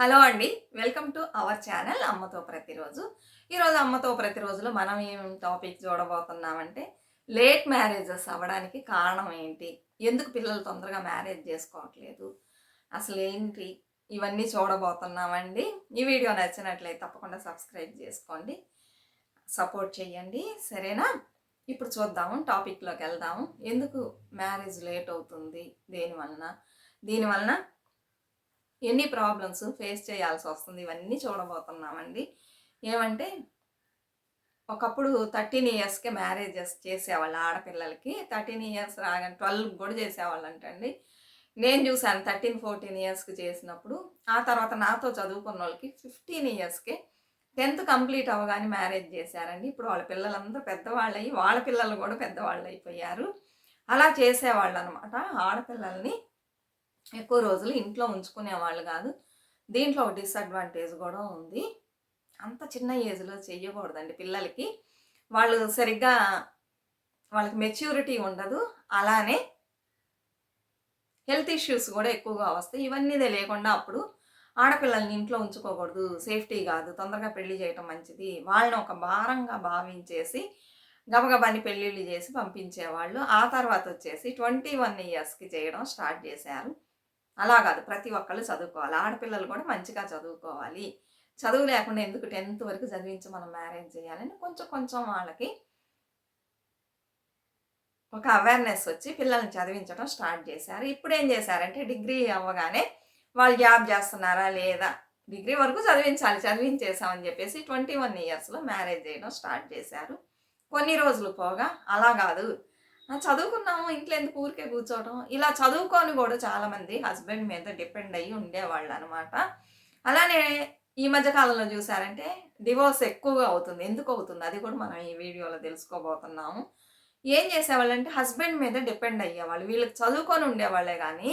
Hello అండి welcome to our channel అమ్మతో ప్రతిరోజు. ఈరోజు అమ్మతో ప్రతిరోజులో మనం ఏం టాపిక్ చూడబోతున్నామంటే లేట్ మ్యారేజెస్ అవ్వడానికి కారణం ఏంటి? ఎందుకు పిల్లలు తొందరగా మ్యారేజ్ చేసుకోవట్లేదు? అసలు ఏంటి? ఇవన్నీ చూడబోతున్నామండి. ఈ వీడియో నచ్చినట్లయితే తప్పకుండా సబ్స్క్రైబ్ చేసుకోండి. సపోర్ట్ చేయండి. సరేనా? ఇప్పుడు చూద్దాము టాపిక్లోకి వెళ్దాము. ఎందుకు మ్యారేజ్ లేట్ అవుతుంది? దేనివలన? దీనివలన ఎన్ని ప్రాబ్లమ్స్ ఫేస్ చేయాల్సి వస్తుంది? ఇవన్నీ చూడబోతున్నామండి. ఏమంటే ఒకప్పుడు థర్టీన్ ఇయర్స్కే మ్యారేజెస్ చేసేవాళ్ళు ఆడపిల్లలకి. థర్టీన్ ఇయర్స్ రాగానే ట్వెల్వ్ కూడా చేసేవాళ్ళు అంటండి నేను చూశాను థర్టీన్ ఫోర్టీన్ ఇయర్స్కి చేసినప్పుడు. ఆ తర్వాత నాతో చదువుకున్న వాళ్ళకి ఫిఫ్టీన్ ఇయర్స్కే టెన్త్ కంప్లీట్ అవ్వగానే మ్యారేజ్ చేశారండి. ఇప్పుడు వాళ్ళ పిల్లలందరూ పెద్దవాళ్ళు అయ్యి వాళ్ళ పిల్లలు కూడా పెద్దవాళ్ళు అయిపోయారు అలా చేసేవాళ్ళు అనమాట ఆడపిల్లల్ని. ఎక్కువ రోజులు ఇంట్లో ఉంచుకునే వాళ్ళు కాదు. దీంట్లో ఒక డిసడ్వాంటేజ్ కూడా ఉంది. అంత చిన్న ఏజ్లో చెయ్యకూడదండి పిల్లలకి. వాళ్ళు సరిగ్గా వాళ్ళకి మెచ్యూరిటీ ఉండదు. అలానే హెల్త్ ఇష్యూస్ కూడా ఎక్కువగా వస్తాయి. ఇవన్నీ లేకుండా అప్పుడు ఆడపిల్లల్ని ఇంట్లో ఉంచుకోకూడదు. సేఫ్టీ కాదు. తొందరగా పెళ్ళి చేయటం మంచిది. వాళ్ళని ఒక భారంగా భావించేసి గబగబాని పెళ్ళిళ్ళు చేసి పంపించేవాళ్ళు. ఆ తర్వాత వచ్చేసి ట్వంటీ వన్ ఇయర్స్కి చేయడం స్టార్ట్ చేశారు. అలా కాదు. ప్రతి ఒక్కళ్ళు చదువుకోవాలి. ఆడపిల్లలు కూడా మంచిగా చదువుకోవాలి. చదువు లేకుండా ఎందుకు టెన్త్ వరకు చదివించి మనం మ్యారేజ్ చేయాలని కొంచెం కొంచెం వాళ్ళకి ఒక అవేర్నెస్ వచ్చి పిల్లల్ని చదివించడం స్టార్ట్ చేశారు. ఇప్పుడు ఏం చేశారంటే డిగ్రీ అవ్వగానే వాళ్ళు జాబ్ చేస్తున్నారా లేదా? డిగ్రీ వరకు చదివించాలి. చదివించేసామని చెప్పేసి ట్వంటీ వన్ ఇయర్స్లో మ్యారేజ్ చేయడం స్టార్ట్ చేశారు. కొన్ని రోజులు పోగా అలా కాదు. చదువుకున్నాము ఇంట్లో ఎందుకు ఊరికే కూర్చోవడం ఇలా చదువుకొని కూడా చాలామంది హస్బెండ్ మీద డిపెండ్ అయ్యి ఉండేవాళ్ళు అనమాట అలానే ఈ మధ్య కాలంలో చూసారంటే డివోర్స్ ఎక్కువగా అవుతుంది. ఎందుకు అవుతుంది? అది కూడా మనం ఈ వీడియోలో తెలుసుకోబోతున్నాము. ఏం చేసేవాళ్ళు అంటే హస్బెండ్ మీద డిపెండ్ అయ్యేవాళ్ళు. వీళ్ళకి చదువుకొని ఉండేవాళ్ళే కానీ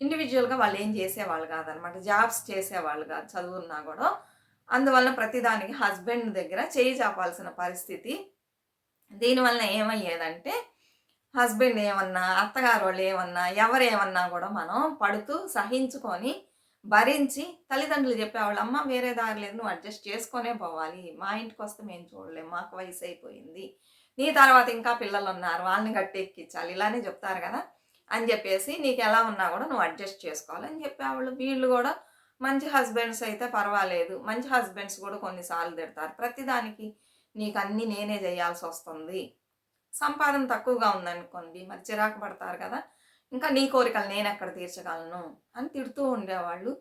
ఇండివిజువల్గా వాళ్ళు ఏం చేసేవాళ్ళు కాదనమాట. జాబ్స్ చేసేవాళ్ళు కాదు చదువున్నా కూడా. అందువలన ప్రతిదానికి హస్బెండ్ దగ్గర చేయి చాపాల్సిన పరిస్థితి దీనివల్ల ఏమయ్యేదంటే హస్బెండ్ ఏమన్నా అత్తగారు వాళ్ళు ఏమన్నా ఎవరు ఏమన్నా కూడా మనం పడుతూ సహించుకొని భరించి తల్లిదండ్రులు చెప్పేవాళ్ళు అమ్మ వేరే దారి లేదు నువ్వు అడ్జస్ట్ చేసుకొనే పోవాలి. మా ఇంటికి వస్తే మేము చూడలేం మాకు వయసు అయిపోయింది. నీ తర్వాత ఇంకా పిల్లలు ఉన్నారు వాళ్ళని గట్టెక్కించాలి ఇలానే చెప్తారు కదా అని చెప్పేసి నీకు ఎలా ఉన్నా కూడా నువ్వు అడ్జస్ట్ చేసుకోవాలి అని చెప్పేవాళ్ళు. వీళ్ళు కూడా మంచి హస్బెండ్స్ అయితే పర్వాలేదు. మంచి హస్బెండ్స్ కూడా కొన్నిసార్లు తిడతారు. ప్రతిదానికి నీకు అన్నీ నేనే చేయాల్సి వస్తుంది సంపాదన తక్కువగా ఉందనుకోండి మరి చిరాకు పడతారు కదా ఇంకా నీ కోరికలు నేను ఎక్కడ తీర్చగలను అని తిడుతూ ఉండేవాళ్ళు.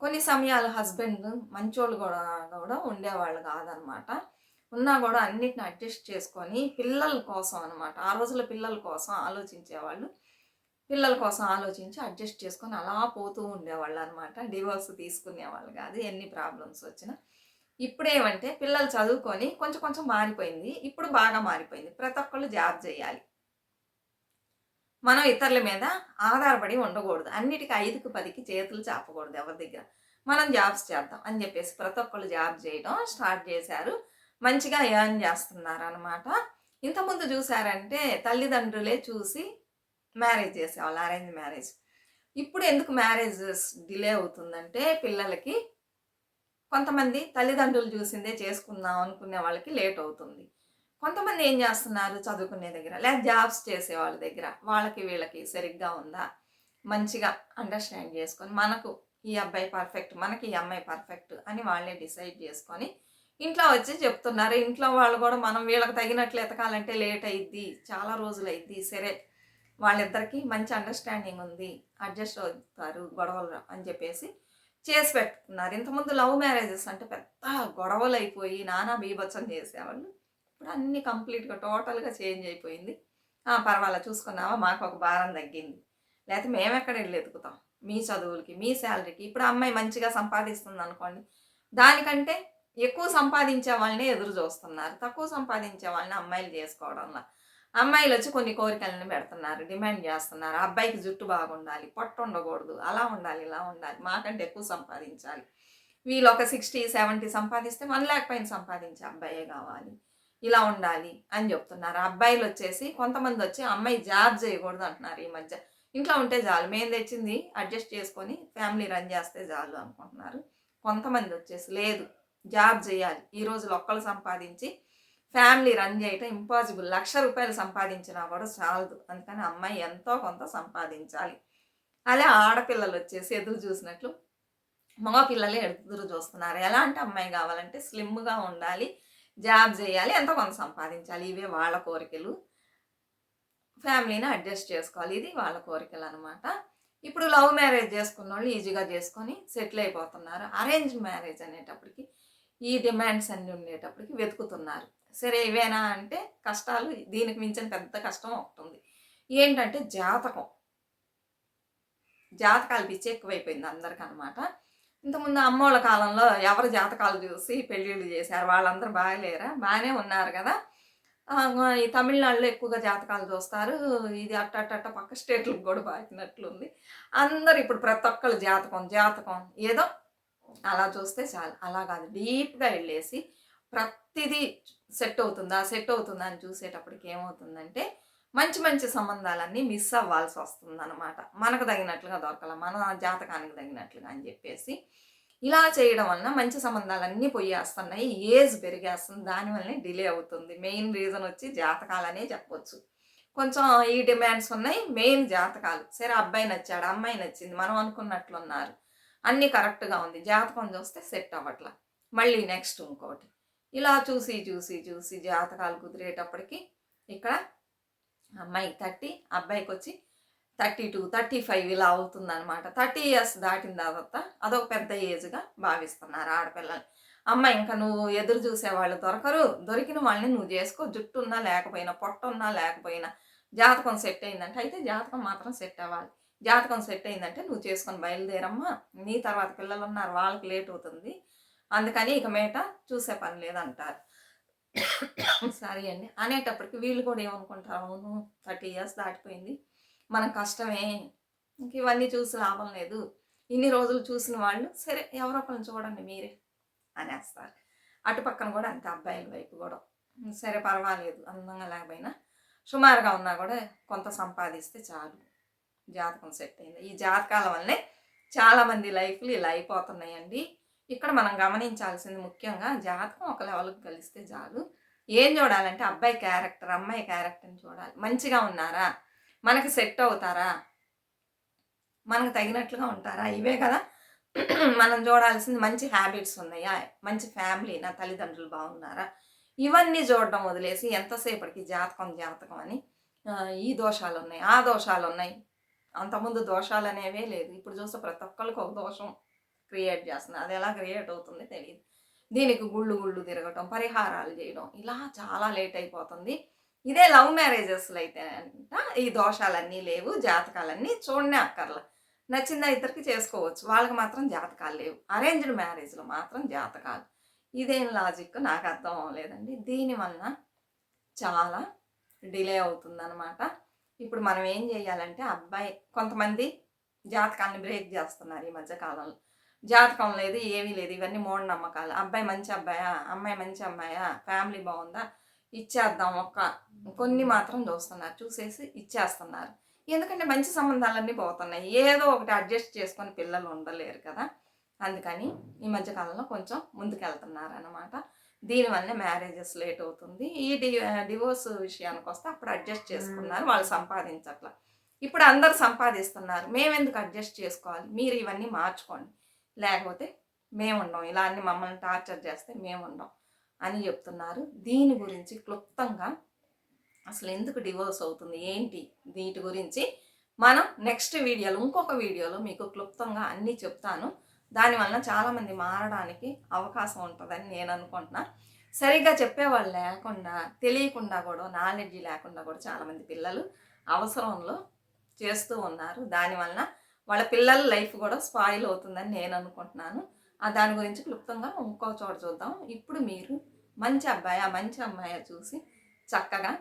కొన్ని సమయాలు హస్బెండ్ మంచోళ్ళు కూడా కూడా ఉండేవాళ్ళు కాదనమాట ఉన్నా కూడా అన్నిటిని అడ్జస్ట్ చేసుకొని పిల్లల కోసం అనమాట ఆ రోజుల పిల్లల కోసం ఆలోచించేవాళ్ళు. పిల్లల కోసం ఆలోచించి అడ్జస్ట్ చేసుకొని అలా పోతూ ఉండేవాళ్ళు అనమాట డివోర్స్ తీసుకునేవాళ్ళు కాదు ఎన్ని ప్రాబ్లమ్స్ వచ్చినా. ఇప్పుడు ఏమంటే పిల్లలు చదువుకొని కొంచెం కొంచెం మారిపోయింది. ఇప్పుడు బాగా మారిపోయింది. ప్రతి ఒక్కళ్ళు జాబ్ చేయాలి. మనం ఇతరుల మీద ఆధారపడి ఉండకూడదు. అన్నిటికీ ఐదుకు పదికి చేతులు చాపకూడదు ఎవరి దగ్గర. మనం జాబ్స్ చేద్దాం అని చెప్పేసి ప్రతి ఒక్కళ్ళు జాబ్ చేయడం స్టార్ట్ చేశారు. మంచిగా ఎర్న్ చేస్తున్నారు అనమాట ఇంతకుముందు చూసారంటే తల్లిదండ్రులే చూసి మ్యారేజ్ చేసేవాళ్ళు అరేంజ్ మ్యారేజ్. ఇప్పుడు ఎందుకు మ్యారేజెస్ డిలే అవుతుందంటే పిల్లలకి కొంతమంది తల్లిదండ్రులు చూసిందే చేసుకుందాం అనుకునే వాళ్ళకి లేట్ అవుతుంది. కొంతమంది ఏం చేస్తున్నారు? చదువుకునే దగ్గర లేదా జాబ్స్ చేసే వాళ్ళ దగ్గర వాళ్ళకి వీళ్ళకి సరిగ్గా ఉందా? మంచిగా అండర్స్టాండ్ చేసుకొని మనకు ఈ అబ్బాయి పర్ఫెక్ట్ మనకి ఈ అమ్మాయి పర్ఫెక్ట్ అని వాళ్ళే డిసైడ్ చేసుకొని ఇంట్లో వచ్చి చెప్తున్నారు. ఇంట్లో వాళ్ళు కూడా మనం వీళ్ళకి తగినట్లు ఎతకాలంటే లేట్ అయింది చాలా రోజులు అయింది సరే వాళ్ళిద్దరికీ మంచి అండర్స్టాండింగ్ ఉంది అడ్జస్ట్ అవుతారు గొడవలు అని చెప్పేసి చేసి పెట్టుకున్నారు. ఇంతకుముందు లవ్ మ్యారేజెస్ అంటే పెద్ద గొడవలు అయిపోయి నానా బీభత్సం చేసేవాళ్ళు. ఇప్పుడు అన్నీ కంప్లీట్గా టోటల్గా చేంజ్ అయిపోయింది. పర్వాలేదు చూసుకున్నావా? మాకు ఒక భారం తగ్గింది. లేకపోతే మేము ఎక్కడ వెళ్ళి ఎదుగుతాం మీ చదువులకి మీ శాలరీకి. ఇప్పుడు అమ్మాయి మంచిగా సంపాదిస్తుంది అనుకోండి దానికంటే ఎక్కువ సంపాదించే వాళ్ళని ఎదురు చూస్తున్నారు. తక్కువ సంపాదించే వాళ్ళని అమ్మాయిలు చేసుకోవడంలో. అమ్మాయిలు వచ్చి కొన్ని కోరికలను పెడుతున్నారు డిమాండ్ చేస్తున్నారు. అబ్బాయికి జుట్టు బాగుండాలి పొట్ట ఉండకూడదు అలా ఉండాలి ఇలా ఉండాలి మాకంటే ఎక్కువ సంపాదించాలి. వీళ్ళు ఒక సిక్స్టీ సెవెంటీ సంపాదిస్తే వన్ ల్యాక్ పైన సంపాదించే అబ్బాయే కావాలి. ఇలా ఉండాలి అని చెప్తున్నారు. అబ్బాయిలు వచ్చేసి కొంతమంది వచ్చి అమ్మాయి జాబ్ చేయకూడదు అంటున్నారు ఈ మధ్య. ఇంట్లో ఉంటే చాలు మేము తెచ్చింది అడ్జస్ట్ చేసుకొని ఫ్యామిలీ రన్ చేస్తే చాలు అనుకుంటున్నారు. కొంతమంది వచ్చేసి లేదు జాబ్ చేయాలి ఈ రోజులు ఒక్కరు సంపాదించి ఫ్యామిలీ రన్ చేయటం ఇంపాసిబుల్. లక్ష రూపాయలు సంపాదించినా కూడా చాలదు. అందుకని అమ్మాయి ఎంతో కొంత సంపాదించాలి. అలా ఆడపిల్లలు వచ్చేసి ఎదురు చూసినట్లు మగ పిల్లలే ఎదురు చూస్తున్నారు. ఎలాంటి అమ్మాయి కావాలంటే స్లిమ్గా ఉండాలి జాబ్ చేయాలి ఎంతో కొంత సంపాదించాలి. ఇవే వాళ్ళ కోరికలు. ఫ్యామిలీని అడ్జస్ట్ చేసుకోవాలి. ఇది వాళ్ళ కోరికలు అనమాట ఇప్పుడు లవ్ మ్యారేజ్ చేసుకున్న వాళ్ళు ఈజీగా చేసుకొని సెటిల్ అయిపోతున్నారు. అరేంజ్ మ్యారేజ్ అనేటప్పటికి ఈ డిమాండ్స్ అన్నీ ఉండేటప్పటికి వెతుకుతున్నారు. సరే ఇవేనా అంటే కష్టాలు దీనికి మించిన పెద్ద కష్టం ఒకటి ఉంది. ఏంటంటే జాతకం. జాతకాలు పిచ్చి ఎక్కువైపోయింది అందరికి అనమాట ఇంతకుముందు అమ్మోళ్ళ కాలంలో ఎవరు జాతకాలు చూసి పెళ్ళిళ్ళు చేశారు? వాళ్ళందరూ బాగాలేరా? బాగానే ఉన్నారు కదా. ఈ తమిళనాడులో ఎక్కువగా జాతకాలు చూస్తారు. ఇది అట్ట అట్ట అట్ట పక్క స్టేట్లకు కూడా బాకినట్లుంది అందరు ఇప్పుడు ప్రతి ఒక్కళ్ళు జాతకం జాతకం. ఏదో అలా చూస్తే చాలు. అలా కాదు. డీప్గా వెళ్ళేసి ప్రతిదీ సెట్ అవుతుందా? సెట్ అవుతుందా అని చూసేటప్పటికి ఏమవుతుందంటే మంచి మంచి సంబంధాలన్నీ మిస్ అవ్వాల్సి వస్తుంది అనమాట మనకు తగినట్లుగా దొరకాల మన జాతకానికి తగినట్లుగా అని చెప్పేసి. ఇలా చేయడం వలన మంచి సంబంధాలన్నీ పోయేస్తున్నాయి ఏజ్ పెరిగేస్తుంది దానివల్లనే డిలే అవుతుంది. మెయిన్ రీజన్ వచ్చి జాతకాలనే చెప్పొచ్చు. కొంచెం ఈ డిమాండ్స్ ఉన్నాయి మెయిన్ జాతకాలు. సరే అబ్బాయి నచ్చాడు? అమ్మాయి నచ్చింది మనం అనుకున్నట్లు ఉన్నారు అన్నీ కరెక్ట్గా ఉంది జాతకం చూస్తే సెట్ అవ్వట్లా. మళ్ళీ నెక్స్ట్ ఇంకోటి. ఇలా చూసి చూసి చూసి జాతకాలు కుదిరేటప్పటికి ఇక్కడ అమ్మాయి థర్టీ అబ్బాయికి వచ్చి థర్టీ టూ థర్టీ ఫైవ్ ఇలా అవుతుందన్నమాట. థర్టీ ఇయర్స్ దాటిన తర్వాత అదొక పెద్ద ఏజ్గా భావిస్తున్నారు ఆడపిల్లల్ని అమ్మ ఇంకా నువ్వు ఎదురు చూసే వాళ్ళు దొరకరు. దొరికిన వాళ్ళని నువ్వు చేసుకో. జుట్టు ఉన్నా లేకపోయినా పొట్ట ఉన్నా లేకపోయినా జాతకం సెట్ అయిందంటే అయితే జాతకం మాత్రం సెట్ అవ్వాలి. జాతకం సెట్ అయిందంటే నువ్వు చేసుకొని బయలుదేరమ్మా. నీ తర్వాత పిల్లలు ఉన్నారు వాళ్ళకి లేట్ అవుతుంది. అందుకని ఇక మేట చూసే పని లేదంటారు. సరే అండి. అనేటప్పటికి వీళ్ళు కూడా ఏమనుకుంటారు? అవును థర్టీ ఇయర్స్ దాటిపోయింది. మనం కష్టమే. ఇంక ఇవన్నీ చూసి లాభం లేదు. ఇన్ని రోజులు చూసిన వాళ్ళు సరే ఎవరో ఒకరిని చూడండి మీరే అనేస్తారు. అటు పక్కన కూడా అంతే అబ్బాయిల వైపు కూడా. సరే పర్వాలేదు అందంగా లేకపోయినా సుమారుగా ఉన్నా కూడా కొంత సంపాదిస్తే చాలు. జాతకం సెట్ అయింది. ఈ జాతకాల వల్లనే చాలామంది లైఫ్లు ఇలా అయిపోతున్నాయండి. ఇక్కడ మనం గమనించాల్సింది ముఖ్యంగా జాతకం ఒక లెవెల్కి కలిస్తే చాలు. ఏం చూడాలంటే అబ్బాయి క్యారెక్టర్ అమ్మాయి క్యారెక్టర్ని చూడాలి. మంచిగా ఉన్నారా? మనకి సెట్ అవుతారా? మనకు తగినట్లుగా ఉంటారా? ఇవే కదా. మనం చూడాల్సింది మంచి హ్యాబిట్స్ ఉన్నాయా? మంచి ఫ్యామిలీ నా తల్లిదండ్రులు బాగున్నారా? ఇవన్నీ చూడడం వదిలేసి ఎంతసేపటికి జాతకం జాతకం అని ఈ దోషాలు ఉన్నాయి ఆ దోషాలు ఉన్నాయి. అంతకుముందు దోషాలు అనేవే లేదు. ఇప్పుడు చూస్తే ప్రతి ఒక్కరికి ఒక దోషం. క్రియేట్ చేస్తుంది. అది ఎలా క్రియేట్ అవుతుంది తెలియదు దీనికి గుళ్ళు గుళ్ళు తిరగటం పరిహారాలు చేయడం ఇలా చాలా లేట్ అయిపోతుంది. ఇదే లవ్ మ్యారేజెస్లో అయితే అంట ఈ దోషాలన్నీ లేవు జాతకాలన్నీ చూడనే అక్కర్లా. నచ్చిందా ఇద్దరికి చేసుకోవచ్చు. వాళ్ళకి మాత్రం జాతకాలు లేవు. అరేంజ్డ్ మ్యారేజ్లో మాత్రం జాతకాలు. ఇదేం లాజిక్ నాకు అర్థం అవ్వలేదండి. దీనివల్ల చాలా డిలే అవుతుందన్నమాట. ఇప్పుడు మనం ఏం చేయాలంటే అబ్బాయి కొంతమంది జాతకాలను బ్రేక్ చేస్తున్నారు ఈ మధ్య కాలంలో. జాతకం లేదు ఏమీ లేదు. ఇవన్నీ మూఢనమ్మకాలు అబ్బాయి మంచి అబ్బాయా? అమ్మాయి మంచి అమ్మాయా? ఫ్యామిలీ బాగుందా? ఇచ్చేద్దాం ఒక్క. కొన్ని మాత్రం చూస్తున్నారు. చూసేసి ఇచ్చేస్తున్నారు. ఎందుకంటే మంచి సంబంధాలన్నీ పోతున్నాయి. ఏదో ఒకటి అడ్జస్ట్ చేసుకొని పిల్లలు ఉండలేరు కదా. అందుకని ఈ మధ్యకాలంలో కొంచెం ముందుకెళ్తున్నారు అనమాట దీనివల్ల మ్యారేజెస్ లేట్ అవుతుంది. ఈ డి డివోర్స్ విషయానికి వస్తే అప్పుడు అడ్జస్ట్ చేసుకున్నారు. వాళ్ళు సంపాదించట్ల. ఇప్పుడు అందరు సంపాదిస్తున్నారు. మేమెందుకు అడ్జస్ట్ చేసుకోవాలి? మీరు ఇవన్నీ మార్చుకోండి. లేకపోతే మేము ఉండం ఇలా అన్ని మమ్మల్ని టార్చర్ చేస్తే మేము ఉండం అని చెప్తున్నారు. దీని గురించి క్లుప్తంగా అసలు ఎందుకు డివోర్స్ అవుతుంది? ఏంటి వీటి గురించి మనం నెక్స్ట్ వీడియోలో ఇంకొక వీడియోలో మీకు క్లుప్తంగా అన్నీ చెప్తాను. దానివల్ల చాలామంది మారడానికి అవకాశం ఉంటుందని నేను అనుకుంటున్నా. సరిగ్గా చెప్పేవాళ్ళు లేకుండా తెలియకుండా కూడా నాలెడ్జ్ లేకుండా కూడా చాలామంది పిల్లలు అవసరంలో చేస్తూ ఉన్నారు. దానివల్ల వాళ్ళ పిల్లల లైఫ్ కూడా స్పాయిల్ అవుతుందని నేను అనుకుంటున్నాను. ఆ దాని గురించి క్లుప్తంగా ఇంకో చోట చూద్దాం. ఇప్పుడు మీరు మంచి అబ్బాయి ఆ మంచి అమ్మాయి చూసి చక్కగా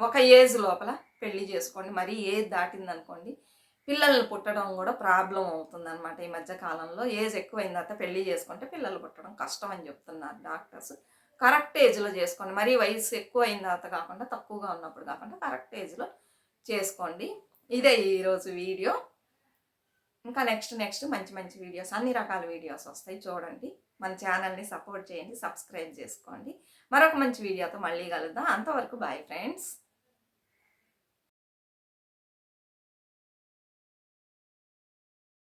ఒక ఏజ్ లోపల పెళ్ళి చేసుకోండి. మరీ ఏజ్ దాటిందనుకోండి పిల్లల్ని పుట్టడం కూడా ప్రాబ్లం అవుతుంది అనమాట ఈ మధ్య కాలంలో. ఏజ్ ఎక్కువైన తర్వాత పెళ్ళి చేసుకుంటే పిల్లలు పుట్టడం కష్టం అని చెప్తున్నారు డాక్టర్స్. కరెక్ట్ ఏజ్లో చేసుకోండి. మరీ వయసు ఎక్కువ అయిన తర్వాత కాకుండా తక్కువగా ఉన్నప్పుడు కాకుండా కరెక్ట్ ఏజ్లో చేసుకోండి. ఇదే ఈరోజు వీడియో. ఇంకా నెక్స్ట్ నెక్స్ట్ మంచి మంచి వీడియోస్ అన్ని రకాల వీడియోస్ వస్తాయి చూడండి. మన ఛానల్ని సపోర్ట్ చేయండి సబ్స్క్రైబ్ చేసుకోండి. మరొక మంచి వీడియోతో మళ్ళీ కలుద్దాం. అంతవరకు బాయ్ ఫ్రెండ్స్